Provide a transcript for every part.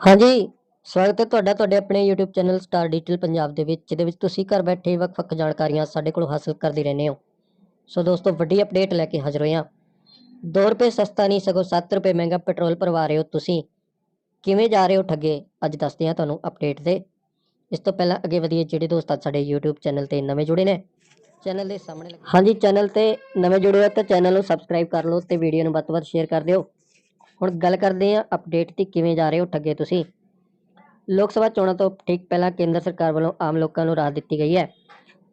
ਹਾਂਜੀ, ਸਵਾਗਤ ਹੈ ਤੁਹਾਡਾ, ਤੁਹਾਡੇ ਆਪਣੇ YouTube channel star digital Punjab ਦੇ ਵਿੱਚ, ਜਿਹਦੇ ਵਿੱਚ ਤੁਸੀਂ ਘਰ ਬੈਠੇ ਵੱਖ-ਵੱਖ ਜਾਣਕਾਰੀਆਂ ਸਾਡੇ ਕੋਲੋਂ ਹਾਸਲ ਕਰਦੇ ਰਹਿੰਦੇ ਹੋ। ਸੋ ਦੋਸਤੋ, ਵੱਡੀ ਅਪਡੇਟ ਲੈ ਕੇ ਹਾਜ਼ਰ ਹੋਏ ਹਾਂ 2 ਰੁਪਏ ਸਸਤਾ ਨਹੀਂ, ਸਗੋਂ 7 ਰੁਪਏ ਮਹਿੰਗਾ ਪੈਟਰੋਲ ਭਰਵਾ ਰਹੇ ਹੋ ਤੁਸੀਂ। ਕਿਵੇਂ ਜਾ ਰਹੇ ਹੋ ਠੱਗੇ? ਅੱਜ ਦੱਸਦੇ ਹਾਂ ਤੁਹਾਨੂੰ ਅਪਡੇਟ ਦੇ। ਇਸ ਤੋਂ ਪਹਿਲਾਂ ਅੱਗੇ ਵਧੀਏ ਜਿਹੜੇ ਦੋਸਤ ਅੱਜ ਸਾਡੇ YouTube ਚੈਨਲ ਤੇ ਨਵੇਂ ਜੁੜੇ ਨੇ, ਚੈਨਲ ਦੇ ਸਾਹਮਣੇ ਹਾਂਜੀ, ਚੈਨਲ ਤੇ ਨਵੇਂ ਜੁੜੇ ਹੋ ਤਾਂ ਚੈਨਲ ਨੂੰ ਸਬਸਕ੍ਰਾਈਬ ਕਰ ਲਓ ਤੇ ਵੀਡੀਓ ਨੂੰ ਵੱਧ ਤੋਂ ਵੱਧ ਸ਼ੇਅਰ ਕਰ ਦਿਓ। ਹੁਣ ਗੱਲ ਕਰਦੇ ਹਾਂ ਅਪਡੇਟ ਦੀ ਕਿਵੇਂ ਜਾ ਰਹੇ ਹੋ ਠੱਗੇ ਤੁਸੀਂ। ਲੋਕ ਸਭਾ ਚੋਣਾਂ ਤੋਂ ਠੀਕ ਪਹਿਲਾਂ ਕੇਂਦਰ ਸਰਕਾਰ ਵੱਲੋਂ ਆਮ ਲੋਕਾਂ ਨੂੰ ਰਾਹਤ ਦਿੱਤੀ ਗਈ ਹੈ,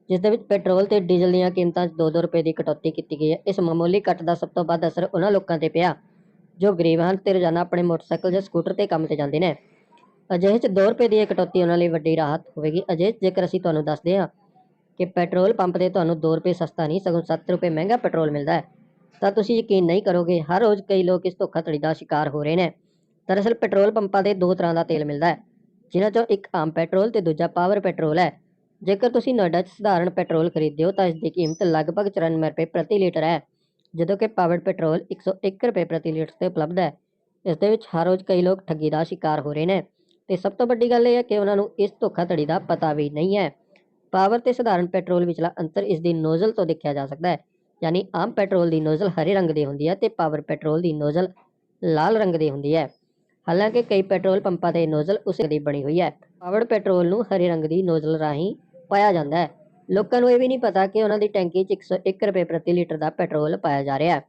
ਜਿਸ ਦੇ ਵਿੱਚ ਪੈਟਰੋਲ ਤੇ ਡੀਜ਼ਲ ਦੀਆਂ ਕੀਮਤਾਂ 'ਚ 2-2 ਰੁਪਏ ਦੀ ਕਟੌਤੀ ਕੀਤੀ ਗਈ ਹੈ। ਇਸ ਮਾਮੂਲੀ ਕੱਟ ਦਾ ਸਭ ਤੋਂ ਵੱਧ ਅਸਰ ਉਹਨਾਂ ਲੋਕਾਂ ਤੇ ਪਿਆ, ਜੋ ਗਰੀਬ ਹਨ ਤੇ ਰੋਜ਼ਾਨਾ ਆਪਣੇ ਮੋਟਰਸਾਈਕਲ ਜਾਂ ਸਕੂਟਰ ਤੇ ਕੰਮ ਤੇ ਜਾਂਦੇ ਨੇ। ਅਜਿਹੇ 'ਚ 2 ਰੁਪਏ ਦੀ ਇਹ ਕਟੌਤੀ ਉਹਨਾਂ ਲਈ ਵੱਡੀ ਰਾਹਤ ਹੋਵੇਗੀ। ਅਜੇ ਜੇਕਰ ਅਸੀਂ ਤੁਹਾਨੂੰ ਦੱਸਦੇ ਹਾਂ ਕਿ ਪੈਟਰੋਲ ਪੰਪ ਤੇ ਤੁਹਾਨੂੰ 2 ਰੁਪਏ ਸਸਤਾ ਨਹੀਂ, ਸਗੋਂ 7 ਰੁਪਏ ਮਹਿੰਗਾ ਪੈਟਰੋਲ ਮਿਲਦਾ ਹੈ ਤਾਂ ਤੁਸੀਂ ਯਕੀਨ ਨਹੀਂ ਕਰੋਗੇ, ਹਰ ਰੋਜ਼ ਕਈ ਲੋਕ ਇਸ ਧੋਖਾਧੜੀ ਦਾ ਸ਼ਿਕਾਰ ਹੋ ਰਹੇ ਨੇ। ਦਰਅਸਲ ਪੈਟਰੋਲ ਪੰਪਾਂ ਤੇ ਦੋ ਤਰ੍ਹਾਂ ਦਾ ਤੇਲ ਮਿਲਦਾ ਹੈ, ਜਿਨ੍ਹਾਂ ਚੋਂ ਇੱਕ ਆਮ ਪੈਟਰੋਲ ਤੇ ਦੂਜਾ ਪਾਵਰ ਪੈਟਰੋਲ ਹੈ। ਜੇਕਰ ਤੁਸੀਂ ਨੋਇਡਾ 'ਚ ਸਧਾਰਨ ਪੈਟਰੋਲ ਖਰੀਦਦੇ ਹੋ, ਤਾਂ ਇਸ ਦੀ ਕੀਮਤ ਲਗਭਗ 94 ਰੁਪਏ ਪ੍ਰਤੀ ਲੀਟਰ ਹੈ, ਜਦੋਂ ਕਿ ਪਾਵਰ ਪੈਟਰੋਲ 101 ਰੁਪਏ ਪ੍ਰਤੀ ਲੀਟਰ ਤੇ ਉਪਲਬਧ ਹੈ। ਇਸ ਦੇ ਵਿੱਚ ਹਰ ਰੋਜ਼ ਕਈ ਲੋਕ ਠੱਗੀ ਦਾ ਸ਼ਿਕਾਰ ਹੋ ਰਹੇ ਨੇ। ਤੇ ਸਭ ਤੋਂ ਵੱਡੀ ਗੱਲ ਇਹ ਹੈ ਕਿ ਉਹਨਾਂ ਨੂੰ ਇਸ ਧੋਖਾਧੜੀ ਦਾ ਪਤਾ ਵੀ ਨਹੀਂ ਹੈ। ਪਾਵਰ ਤੇ ਸਧਾਰਨ ਪੈਟਰੋਲ ਵਿਚਲਾ ਅੰਤਰ ਇਸ ਦੀ ਨੋਜ਼ਲ ਤੋਂ ਦੇਖਿਆ ਜਾ ਸਕਦਾ ਹੈ। ਯਾਨੀ ਆਮ ਪੈਟਰੋਲ ਦੀ ਨੋਜ਼ਲ ਹਰੇ ਰੰਗ ਦੀ ਹੁੰਦੀ ਹੈ ਤੇ ਪਾਵਰ ਪੈਟਰੋਲ ਦੀ ਨੋਜ਼ਲ ਲਾਲ ਰੰਗ ਦੀ ਹੁੰਦੀ ਹੈ। ਹਾਲਾਂਕਿ ਕਈ ਪੈਟਰੋਲ ਪੰਪਾਂ ਤੇ ਨੋਜ਼ਲ ਉਸੇ ਦੀ ਬਣੀ ਹੋਈ ਹੈ। ਪਾਵਰ ਪੈਟਰੋਲ ਨੂੰ ਹਰੇ ਰੰਗ ਦੀ ਨੋਜ਼ਲ ਰਾਹੀਂ ਪਾਇਆ ਜਾਂਦਾ ਹੈ। ਲੋਕਾਂ ਨੂੰ ਇਹ ਵੀ ਨਹੀਂ ਪਤਾ ਕਿ ਉਹਨਾਂ ਦੀ ਟੈਂਕੀ 'ਚ 101 ਰੁਪਏ ਪ੍ਰਤੀ ਲੀਟਰ ਦਾ ਪੈਟਰੋਲ ਪਾਇਆ ਜਾ ਰਿਹਾ ਹੈ।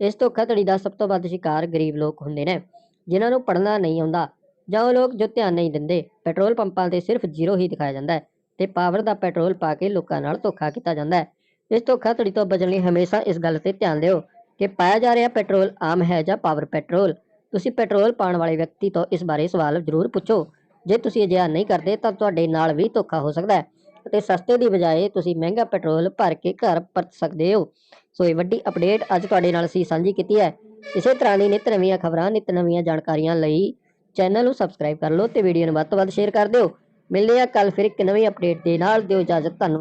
ਇਸ ਧੋਖਾਧੜੀ ਦਾ ਸਭ ਤੋਂ ਵੱਧ ਸ਼ਿਕਾਰ ਗਰੀਬ ਲੋਕ ਹੁੰਦੇ ਨੇ, ਜਿਨ੍ਹਾਂ ਨੂੰ ਪੜ੍ਹਨਾ ਨਹੀਂ ਆਉਂਦਾ ਜਾਂ ਉਹ ਲੋਕ ਜੋ ਧਿਆਨ ਨਹੀਂ ਦਿੰਦੇ, ਪੈਟਰੋਲ ਪੰਪਾਂ ਤੇ ਸਿਰਫ ਜ਼ੀਰੋ ਹੀ ਦਿਖਾਇਆ ਜਾਂਦਾ ਹੈ ਤੇ ਪਾਵਰ ਦਾ ਪੈਟਰੋਲ ਪਾ ਕੇ ਲੋਕਾਂ ਨਾਲ ਧੋਖਾ ਕੀਤਾ ਜਾਂਦਾ ਹੈ। ਇਸ ਧੋਖਾਧੜੀ ਤੋਂ ਬਚਣ ਲਈ ਹਮੇਸ਼ਾ ਇਸ ਗੱਲ ਤੇ ਧਿਆਨ ਦਿਓ ਕਿ ਪਾਇਆ ਜਾ ਰਿਹਾ ਪੈਟਰੋਲ ਆਮ ਹੈ ਜਾਂ ਪਾਵਰ ਪੈਟਰੋਲ। ਤੁਸੀਂ ਪੈਟਰੋਲ ਪਾਉਣ ਵਾਲੇ ਵਿਅਕਤੀ ਤੋਂ ਇਸ ਬਾਰੇ ਸਵਾਲ ਜ਼ਰੂਰ ਪੁੱਛੋ। ਜੇ ਤੁਸੀਂ ਅਜਿਹਾ ਨਹੀਂ ਕਰਦੇ, ਤਾਂ ਤੁਹਾਡੇ ਨਾਲ ਵੀ ਧੋਖਾ ਹੋ ਸਕਦਾ ਹੈ ਅਤੇ ਸਸਤੇ ਦੀ ਬਜਾਏ ਤੁਸੀਂ ਮਹਿੰਗਾ ਪੈਟਰੋਲ ਭਰ ਕੇ ਘਰ ਪਰਤ ਸਕਦੇ ਹੋ। ਸੋ ਇਹ ਵੱਡੀ ਅਪਡੇਟ ਅੱਜ ਤੁਹਾਡੇ ਨਾਲ ਅਸੀਂ ਸਾਂਝੀ ਕੀਤੀ ਹੈ। ਇਸੇ ਤਰ੍ਹਾਂ ਦੀ ਨਿਤ ਨਵੀਆਂ ਖਬਰਾਂ, ਨਿਤ ਨਵੀਆਂ ਜਾਣਕਾਰੀਆਂ ਲਈ ਚੈਨਲ ਨੂੰ ਸਬਸਕ੍ਰਾਈਬ ਕਰ ਲਓ ਤੇ ਵੀਡੀਓ ਨੂੰ ਵੱਧ ਤੋਂ ਵੱਧ ਸ਼ੇਅਰ ਕਰ ਦਿਓ। ਮਿਲਦੇ ਹਾਂ ਕੱਲ ਫਿਰ ਇੱਕ ਨਵੀਂ ਅਪਡੇਟ ਦੇ ਨਾਲ। ਦਿਓ ਇਜਾਜ਼ਤ, ਧੰਨਵਾਦ।